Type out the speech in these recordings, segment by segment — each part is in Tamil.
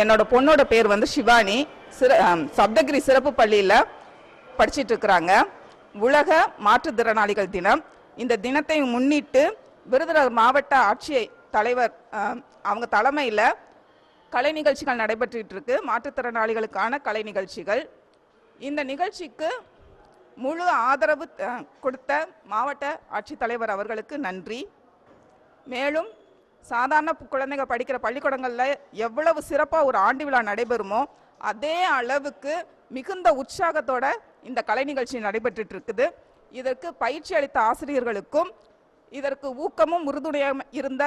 என்னோட பொண்ணோட பேர் வந்து சிவானி. சிற சப்தகிரி சிறப்பு பள்ளியில் படிச்சிட்டு இருக்கிறாங்க உலக மாற்றுத்திறனாளிகள் தினம். இந்த தினத்தை முன்னிட்டு விருதுநகர் மாவட்ட ஆட்சியை தலைவர் அவங்க தலைமையில் கலை நிகழ்ச்சிகள் நடைபெற்றுட்டு இருக்கு மாற்றுத்திறனாளிகளுக்கான கலை நிகழ்ச்சிகள். இந்த நிகழ்ச்சிக்கு முழு ஆதரவு கொடுத்த மாவட்ட ஆட்சித்தலைவர் அவர்களுக்கு நன்றி. மேலும் சாதாரண குழந்தைங்க படிக்கிற பள்ளிக்கூடங்களில் எவ்வளவு சிறப்பாக ஒரு ஆண்டு விழா நடைபெறுமோ அதே அளவுக்கு மிகுந்த உற்சாகத்தோட இந்த கலை நிகழ்ச்சி நடைபெற்று இருக்குது இதற்கு பயிற்சி அளித்த ஆசிரியர்களுக்கும் இதற்கு ஊக்கமும் உறுதுணையாக இருந்த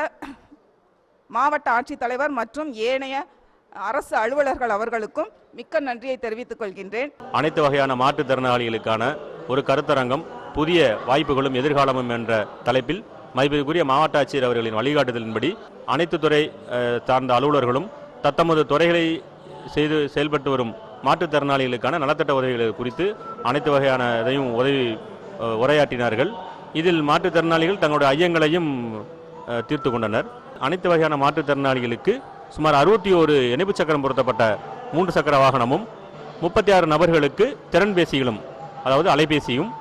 மாவட்ட ஆட்சித்தலைவர் மற்றும் ஏனைய அரசு அலுவலர்கள் அவர்களுக்கும் மிக்க நன்றியை தெரிவித்துக் கொள்கின்றேன். அனைத்து வகையான மாற்றுத்திறனாளிகளுக்கான ஒரு கருத்தரங்கம் புதிய வாய்ப்புகளும் எதிர்காலமும் என்ற தலைப்பில் மதிப்பிற்குரிய மாவட்ட ஆட்சியர் அவர்களின் வழிகாட்டுதலின்படி அனைத்து துறை சார்ந்த அலுவலர்களும் தத்தமது துறைகளை செய்து செயல்பட்டு வரும் மாற்றுத்திறனாளிகளுக்கான நலத்திட்ட உதவிகள் குறித்து அனைத்து வகையான இதையும் உதவி உரையாற்றினார்கள். இதில் மாற்றுத்திறனாளிகள் தங்களுடைய ஐயங்களையும் தீர்த்து கொண்டனர். அனைத்து வகையான மாற்றுத்திறனாளிகளுக்கு சுமார் அறுபத்தி ஒரு இணைப்பு சக்கரம் பொருத்தப்பட்ட மூன்று சக்கர வாகனமும் முப்பத்தி ஆறு நபர்களுக்கு திறன்பேசிகளும் அதாவது அலைபேசியும்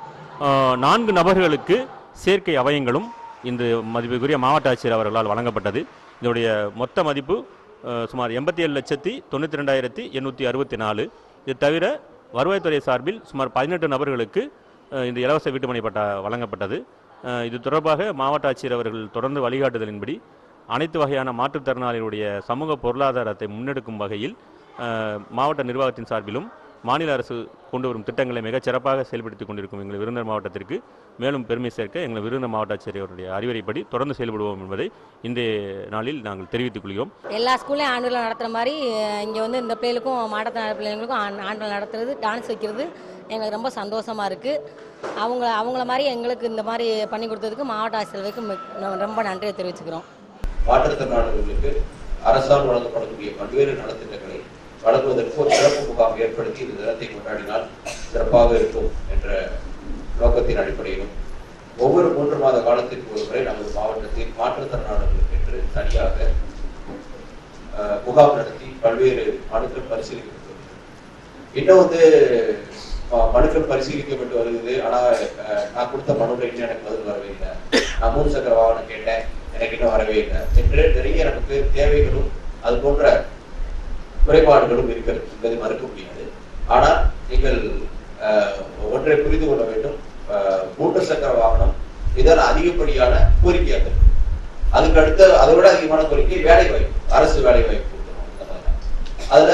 நான்கு நபர்களுக்கு சேர்க்கை அவயங்களும் இந்த மதிப்புக்குரிய மாவட்ட ஆட்சியர் அவர்களால் வழங்கப்பட்டது. இதனுடைய மொத்த மதிப்பு சுமார் எண்பத்தி ஏழு லட்சத்தி தொண்ணூற்றி ரெண்டாயிரத்தி எண்ணூற்றி அறுபத்தி நாலு இது தவிர வருவாய்த்துறை சார்பில் சுமார் பதினெட்டு நபர்களுக்கு இந்த இலவச வீட்டுமனை பட்டா வழங்கப்பட்டது. இது தொடர்பாக மாவட்ட ஆட்சியர் அவர்கள் தொடர்ந்து வழிகாட்டுதலின்படி அனைத்து வகையான மாற்றுத்திறனாளிகளுடைய சமூக பொருளாதாரத்தை முன்னெடுக்கும் வகையில் மாவட்ட நிர்வாகத்தின் சார்பிலும் மாநில அரசு கொண்டு வரும் திட்டங்களை மிகச் சிறப்பாக செயல்படுத்திக் கொண்டிருக்கும் எங்கள் விருந்தினர் மாவட்டத்திற்கு மேலும் பெருமை சேர்க்க எங்கள் விருந்தினர் மாவட்ட ஆட்சியர் அவருடைய அறிவுரைப்படி தொடர்ந்து செயல்படுவோம் என்பதை இன்றைய நாளில் நாங்கள் தெரிவித்துக் கொள்கிறோம். எல்லா ஸ்கூல்லையும் ஆண்டு விழா நடத்துகிற மாதிரி இங்கே வந்து இந்த பிள்ளைகளுக்கும் மாற்றுத்திறனாளி பிள்ளைங்களுக்கும் ஆண்டு ஆண்டு விழா நடத்துறது டான்ஸ் வைக்கிறது எங்களுக்கு ரொம்ப சந்தோஷமாக இருக்குது அவங்க அவங்கள மாதிரி எங்களுக்கு இந்த மாதிரி பண்ணி கொடுத்ததுக்கு மாவட்ட ஆசிரியர்களுக்கு மிக்- ரொம்ப நன்றியை தெரிவிச்சுக்கிறோம். மாற்றுத்திறனாளிகளுக்கு அரசால் வழங்கப்படக்கூடிய பல்வேறு நலத்திட்டங்களை வழங்குவதற்கு ஒரு சிறப்பு ஏற்படுத்தி இந்த தினத்தை கொண்டாடினால் சிறப்பாக இருக்கும் என்ற நோக்கத்தின் அடிப்படையிலும் ஒவ்வொரு மூன்று மாத காலத்திற்கு ஒரு முறை நமது மாவட்டத்தில் மாற்றுத்திறனாளிகளுக்கு என்று தனியாக முகாம் நடத்தி பல்வேறு மனுக்கள் பரிசீலிக்கப்பட்டு இன்னும் வந்து மனுக்கள் பரிசீலிக்கப்பட்டு வருகிறது. ஆனா நான் கொடுத்த மனுவில் இன்னும் எனக்கு பதில் வரவே இல்லை. நான் மூணு சக்கர வாகனம் கேட்டேன். எனக்கு இன்னும் வரவே இல்லை. என்று நிறைய நமக்கு தேவைகளும் அது போன்ற குறைபாடுகளும் இருக்கிறது. என்பதை மறுக்க முடியாது. ஆனால் நீங்கள் ஒன்றை புரிந்து கொள்ள வேண்டும். மூன்று சக்கர வாகனம் இதன் அதிகப்படியான கோரிக்கையாக இருக்கு அதுக்கு அடுத்த அதை விட அதிகமான கோரிக்கை வேலை வாய்ப்பு அரசு வேலை வாய்ப்பு. அதுல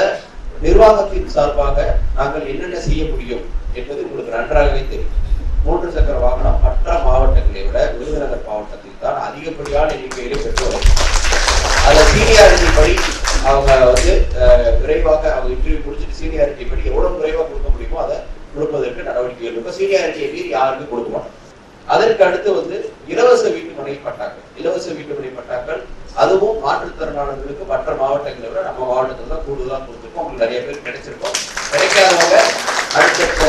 நிர்வாகத்தின் சார்பாக நாங்கள் என்னென்ன செய்ய முடியும் என்பது உங்களுக்கு நன்றாகவே தெரியும். மூன்று சக்கர வாகனம் மற்ற மாவட்டங்களை விட விருதுநகர் மாவட்டத்தில் தான் அதிகப்படியான எண்ணிக்கையிலே பெற்று வருகிறது. அதுல சீனியாரிட்டி படி அவங்க வந்து விரைவாக அவங்க இன்டர்வியூ முடிச்சுட்டு சீனியாரிட்டி படி எவ்வளவு விரைவாக கொடுக்க முடியுமோ அதை கொடுப்பதற்கு நடவடிக்கைகள் இருக்கும் சீனியாரிட்டியை மீறி யாருக்கும் கொடுக்க மாட்டோம் அதற்கு அடுத்து வந்து இலவச வீட்டுமனை பட்டாக்கள். இலவச வீட்டுமனை பட்டாக்கள் அதுவும் மாற்றுத்திறனாளர்களுக்கு மற்ற மாவட்டங்களை விட நம்ம மாவட்டத்தில் தான் கூடுதலாக கொடுத்துருக்கோம். உங்களுக்கு நிறைய பேர் கிடைச்சிருக்கோம். கிடைக்காதவங்க அடுத்த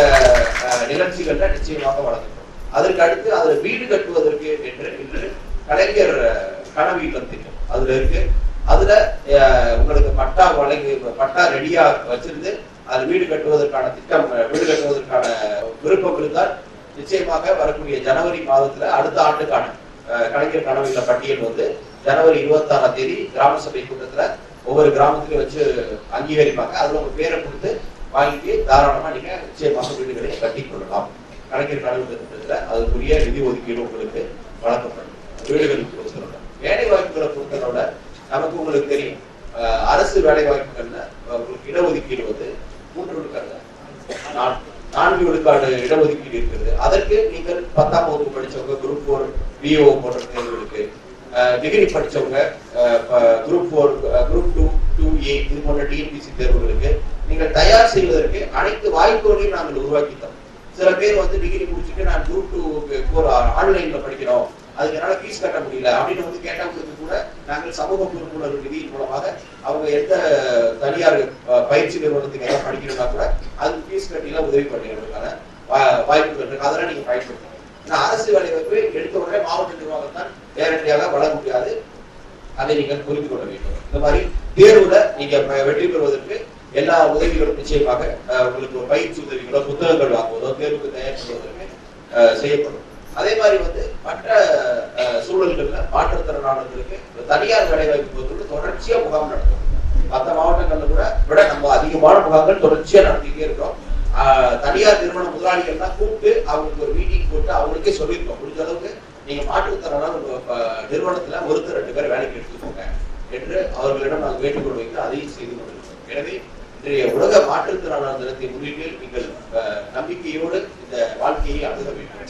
நிகழ்ச்சிகள்ல நிச்சயமாக வழங்குகிறோம் அதற்கு அடுத்து அதுல வீடு கட்டுவதற்கு என்று இன்று கலைஞர் அஹ், திட்டம். அதுல இருக்கு. அதுல உங்களுக்கு பட்டா வழங்கி பட்டா ரெடியா வச்சிருந்து அது வீடு கட்டுவதற்கான திட்டம் வீடு கட்டுவதற்கான விருப்பம் இருந்தால் நிச்சயமாக வரக்கூடிய ஜனவரி மாதத்துல அடுத்த ஆண்டுக்கான அஹ், கலைஞர் பட்டியல் வந்து ஜனவரி இருபத்தாறாம் தேதி கிராம சபை கூட்டத்துல ஒவ்வொரு கிராமத்திலும் வச்சு அங்கீகரிப்பாங்க. அதுல உங்க பேரை கொடுத்து வாங்கி தாராளமா நீங்க நிச்சயமாக வீடுகளை கட்டிக் கொள்ளலாம். கலைஞர் கனவு திட்டத்துல அதுக்குரிய நிதி ஒதுக்கீடு உங்களுக்கு வழங்கப்படும். வீடுகளுக்கு பொறுத்தவரை வேலை வாய்ப்புகளை பொறுத்தவரை நமக்கு உங்களுக்கு தெரியும். அரசு வேலை வாய்ப்புகள்ல உங்களுக்கு இடஒதுக்கீடு வந்து மூன்று விழுக்காடு நான் நான்கு விழுக்காடு இடஒதுக்கீடு இருக்கிறது. அதற்கு நீங்கள் பத்தாம் வகுப்பு படிச்சவங்க குரூப் ஃபோர் பிஓ போன்ற தேர்வுகளுக்கு டிகிரி படிச்சவங்க group four group two two A இது போன்ற டிஎன்பிசி தேர்வுகளுக்கு நீங்கள் தயார் செய்வதற்கு அனைத்து வாய்ப்புகளையும் நாங்கள் உருவாக்கித்தோம். சில பேர் வந்து டிகிரி முடிச்சுட்டு நான் குரூப் டூ ஃபோர் ஆன்லைன்ல படிக்கிறோம். அதுக்கு என்னால ஃபீஸ் கட்ட முடியல. அப்படின்னு வந்து கேட்டவங்களுக்கு கூட நாங்கள் சமூக பொறுப்புணர்வு நிதியின் மூலமாக அவங்க எந்த தனியார் பயிற்சி நிறுவனத்துக்கு எல்லாம் படிக்கணும்னா கூட அதுக்கு ஃபீஸ் கட்டியில உதவி பண்ணுறதுக்கான வா- வாய்ப்புகள் இருக்கு. அதெல்லாம் நீங்க பயன்படுத்தணும். ஏன்னா அரசு வேலை வாய்ப்பு எடுத்த உடனே மாவட்ட நிர்வாகம் தான் நேரடியாக வழங்க முடியாது. அதை நீங்கள் புரிந்து கொள்ள வேண்டும். இந்த மாதிரி தேர்வுல நீங்க வெற்றி பெறுவதற்கு எல்லா உதவிகளும் நிச்சயமாக உங்களுக்கு பயிற்சி உதவிகளோ புத்தகங்கள் வாங்குவதோ தேர்வுக்கு தயார் செய்வதற்கு செய்யப்படும். அதே மாதிரி வந்து மற்ற சூழல்களில் சூழல்கள்ல மாற்றுத்திறனாளர்களுக்கு தனியார் வேலைவாய்ப்பு பொறுத்தவரை தொடர்ச்சியா முகாம் நடத்தும் மற்ற மாவட்டங்கள்ல கூட விட நம்ம அதிகமான முகாம்கள் தொடர்ச்சியா நடத்திட்டே இருக்கோம் தனியார் நிறுவன முதலாளிகள்லாம் கூப்பிட்டு அவங்களுக்கு ஒரு மீட்டிங் போட்டு அவங்களுக்கே சொல்லியிருக்கோம். முடிஞ்ச அளவுக்கு நீங்க மாற்றுத்திறனால உங்க நிறுவனத்துல ஒருத்தர் ரெண்டு பேர் வேலைக்கு எடுத்துக்கோங்க என்று அவர்களிடம் நாங்கள் வேண்டுகோள் வைத்து அதையும் செய்து கொண்டிருக்கிறோம். எனவே இன்றைய உலக மாற்றுத்திறனாளர் தினத்தை முன்னிட்டு நீங்கள் நம்பிக்கையோடு இந்த வாழ்க்கையை அணுக வேண்டும்.